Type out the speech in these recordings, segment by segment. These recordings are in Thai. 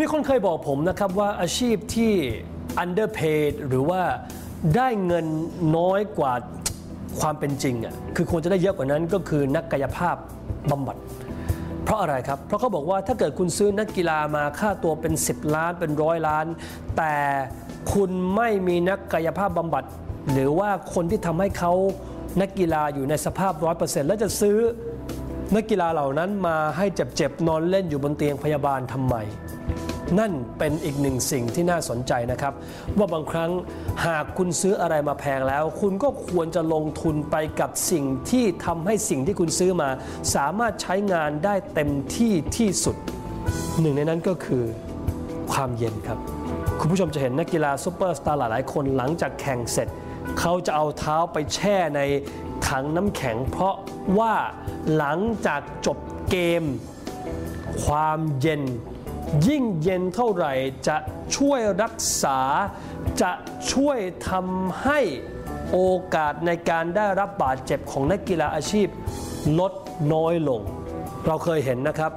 มีคนเคยบอกผมนะครับว่าอาชีพที่ underpaid หรือว่าได้เงินน้อยกว่าความเป็นจริงอะคือควรจะได้เยอะกว่านั้นก็คือนักกายภาพบำบัด เพราะอะไรครับ เพราะเขาบอกว่าถ้าเกิดคุณซื้อนักกีฬามาค่าตัวเป็น 10 ล้านเป็นร้อยล้าน แต่คุณไม่มีนักกายภาพบำบัด หรือว่าคนที่ทำให้เขานักกีฬาอยู่ในสภาพร้อยเปอร์เซ็นต์แล้วจะซื้อนักกีฬาเหล่านั้นมาให้เจ็บๆนอนเล่นอยู่บนเตียงพยาบาลทำไม นั่นเป็นอีกหนึ่งสิ่งที่น่าสนใจนะครับ ว่าบางครั้งหากคุณซื้ออะไรมาแพงแล้ว คุณก็ควรจะลงทุนไปกับสิ่งที่ทำให้สิ่งที่คุณซื้อมา สามารถใช้งานได้เต็มที่ที่สุด หนึ่งในนั้นก็คือความเย็นครับ คุณผู้ชมจะเห็นนักกีฬาซูเปอร์สตาร์หลายๆคนหลังจากแข่งเสร็จ เขาจะเอาเท้าไปแช่ในถังน้ำแข็ง เพราะว่าหลังจากจบเกม ความเย็น ยิ่งเย็นเท่าไหร่จะช่วยรักษา จะช่วยทำให้โอกาสในการได้รับบาดเจ็บของนักกีฬาอาชีพ ลดน้อยลง เราเคยเห็นนะครับ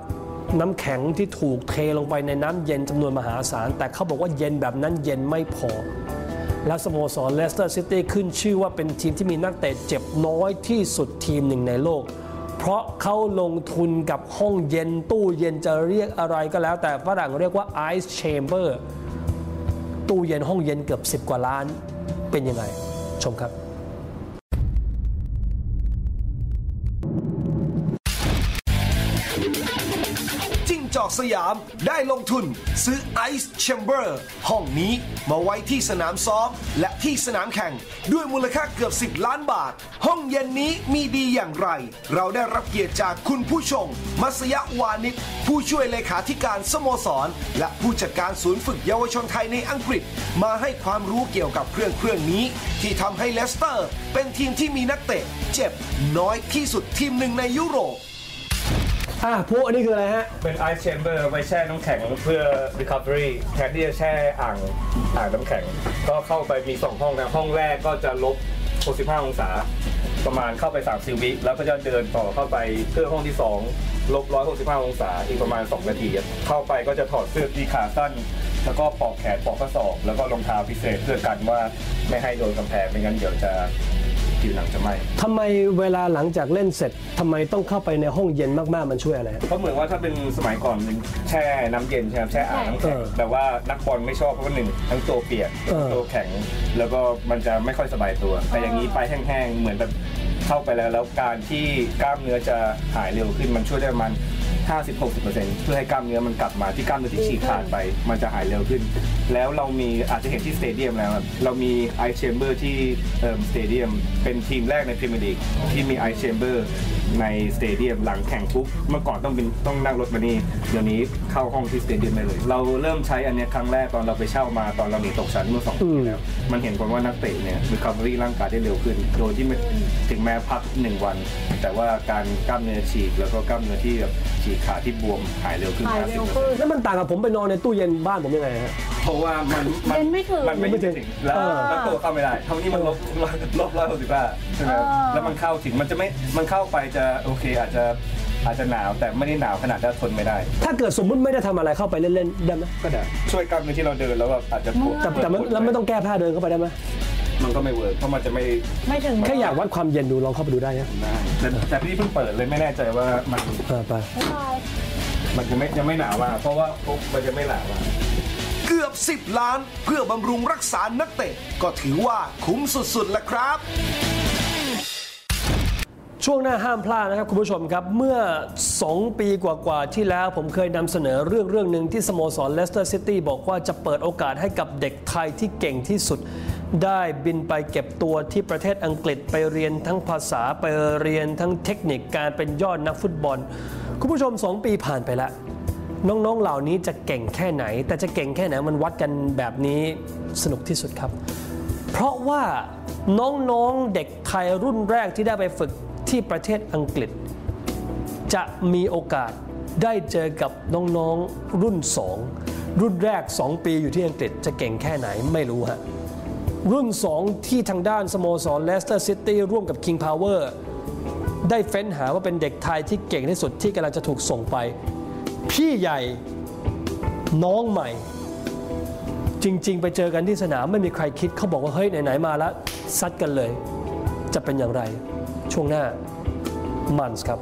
น้ำแข็งที่ถูกเทลงไปในน้ำเย็นจำนวนมหาศาล แต่เขาบอกว่าเย็นแบบนั้นเย็นไม่พอ และสโมสรเลสเตอร์ซิตี้ขึ้นชื่อว่าเป็นทีมที่มีนักเตะเจ็บน้อยที่สุดทีมหนึ่งในโลก เพราะเขาลงทุนกับห้องเย็นตู้เย็นจะเรียกอะไรก็แล้ว แต่ฝรั่งเรียกว่า Ice Chamber ตู้เย็นห้องเย็นเกือบ 10 กว่าล้านเป็นยังไง ชมครับ จอกสยาม ได้ลงทุนซื้อ Ice Chamber ห้องนี้มาไว้ที่สนามซ้อม และที่สนามแข่ง ด้วยมูลค่าเกือบ 10 ล้านบาท ห้องเย็นนี้มีดีอย่างไร เราได้รับเกียรติจากคุณผู้ชงมัสยวานิชผู้ช่วยเลขาธิการสโมสร และผู้จัดการศูนย์ฝึกเยาวชนไทยในอังกฤษ มาให้ความรู้เกี่ยวกับเครื่องเครื่องนี้ ที่ทำให้เลสเตอร์ เป็นทีมที่มีนักเตะ เจ็บน้อยที่สุดทีมหนึ่งในยุโรป อะพวกอันนี้คืออะไรฮะ เป็น ice chamber ไว้แช่น้ำแข็งเพื่อ recovery แทนที่จะแช่อ่างอ่างน้ำแข็ง ก็เข้าไปมี 2 ห้องนะห้องแรกก็จะลบ 65 องศา ประมาณเข้าไป30วิแล้วก็จะเดินต่อเข้าไปเพื่อห้องที่ 2 ลบ 165 องศา อีกประมาณ 2 นาที เข้าไปก็จะถอดเสื้อที่ขาสั้น แล้วก็ปอกแขนปอกข้อศอก แล้วก็รองเท้าพิเศษเพื่อกันว่าไม่ให้โดนกำแพงไม่งั้นเดี๋ยวจะ ผิวหนังจะไหม้ทำไมเวลาหลังจากเล่นเสร็จทำไมต้องเข้าไปในห้องเย็นมากๆมันช่วยอะไรฮะ เพราะเหมือนว่าถ้าเป็นสมัยก่อนมันแช่น้ำเย็นใช่ไหมแช่อ่างน้ำแข็งเออแต่ว่านักบอลไม่ชอบเพราะว่าหนึ่งทั้งตัวเปียกเออ ตัวแข็ง แล้วก็มันจะไม่ค่อยสบายตัว แต่อย่างนี้ไปแห้งๆเหมือนแบบเข้าไปแล้ว แล้วการที่กล้ามเนื้อจะหายเร็วขึ้นมันช่วยได้ประมาณ 50-60%เพื่อให้กล้ามเนื้อมันกลับมาที่กล้ามเนื้อที่ฉีกขาดไป มันจะหายเร็วขึ้น แล้วเรามีอาจจะเห็นที่สเตเดียมแล้วครับเรามีไอแชมเบอร์ที่เอ่อสเตเดียมเป็นทีมแรกในพรีเมียร์ลีกที่มีไอแชมเบอร์ในสเตเดียมหลังแข่งปุ๊บเมื่อก่อนต้องเป็นต้องนั่งรถมานี่เดี๋ยวนี้เข้าห้องที่สเตเดียมได้เลย เราเริ่มใช้อันเนี้ยครั้งแรกตอนเราไปเช่ามาตอนเราหนีตกชั้นเมื่อสองปีที่แล้วมันเห็นผลว่านักเตะเนี่ย recovery ร่างกายได้เร็วขึ้น โดยที่ไม่ถึงแม้พักหนึ่งวัน แต่ว่าการกล้ามเนื้อฉีกแล้วก็กล้ามเนื้อที่แบบฉีกขาดที่บวมหายเร็วขึ้นหายเร็ว50%ขึ้นแล้วมันต่างกับผมไปนอนในตู้เย็นบ้านผมยังไงฮะ เพราะว่ามันเย็นไม่ถึง มันไม่ไม่ถึถึงงแล้วเออแล้วตัวเข้าไม่ได้เท่านี้มันลบลบร้อยหกสิบห้าใช่ไหมเออ แล้วมันเข้าถึงมันจะไม่มันเข้าไปจะโอเคอาจจะอาจจะหนาวแต่ไม่ได้หนาวขนาดที่ทนไม่ได้ ถ้าเกิดสมมุติไม่ได้ทำอะไรเข้าไปเล่นๆได้ไหมก็ได้ช่วยกล้ามเนื้อที่เราเดินแล้วแบบอาจจะปวดแต่แต่มันแล้วไม่ต้องแก้ผ้าเดินเข้าไปได้ไหม มันก็ไม่เวิร์กเพราะมันจะไม่ไม่ถึงแค่อยากวัดความเย็นดูลองเข้าไปดูได้นะได้แต่แต่พี่เพิ่งเปิดเลยไม่แน่ใจว่ามันเออไปบ๊ายบายมันจะไม่ยังไม่หนาวมากเพราะว่าปุ๊บมันจะไม่หนาวมากเกือบ 10 ล้านเพื่อบำรุงรักษานักเตะก็ถือว่าคุ้มสุดๆแล้วครับ ช่วงหน้าห้ามพลาดนะครับคุณผู้ชมครับ เมื่อ 2 ปีกว่าๆที่แล้วผมเคยนำเสนอเรื่องเรื่องหนึ่งที่สโมสรเลสเตอร์ซิตี้บอกว่าจะเปิดโอกาสให้กับเด็กไทยที่เก่งที่สุด ได้บินไปเก็บตัวที่ประเทศอังกฤษไปเรียนทั้งภาษาไปเรียนทั้งเทคนิคการเป็นยอดนักฟุตบอล คุณผู้ชม 2 ปีผ่านไปแล้วน้องๆ เหล่านี้จะเก่งแค่ไหน แต่จะเก่งแค่ไหนมันวัดกันแบบนี้สนุกที่สุดครับ เพราะว่าน้องๆ เด็กไทยรุ่นแรกที่ได้ไปฝึก ที่ประเทศอังกฤษ จะมีโอกาสได้เจอกับน้องๆรุ่น 2 รุ่นแรก 2 ปีอยู่ที่อังกฤษจะเก่งแค่ไหนไม่รู้ฮะรุ่น 2 ที่ทางด้านสโมสรเลสเตอร์ซิตี้ร่วมกับ King Power ได้เฟ้นหาว่าเป็นเด็กไทยที่เก่งที่สุดที่กำลังจะถูกส่งไป พี่ใหญ่น้องใหม่ จริง ๆ ไปเจอกันที่สนามไม่มีใครคิดเขาบอกว่า เฮ้ย ไหน ๆ มาแล้วซัดกันเลย จะเป็นอย่างไร ช่วงหน้ามันส์ครับ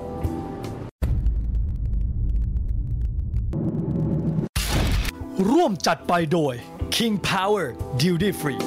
ร่วมจัดไปโดย King Power Duty Free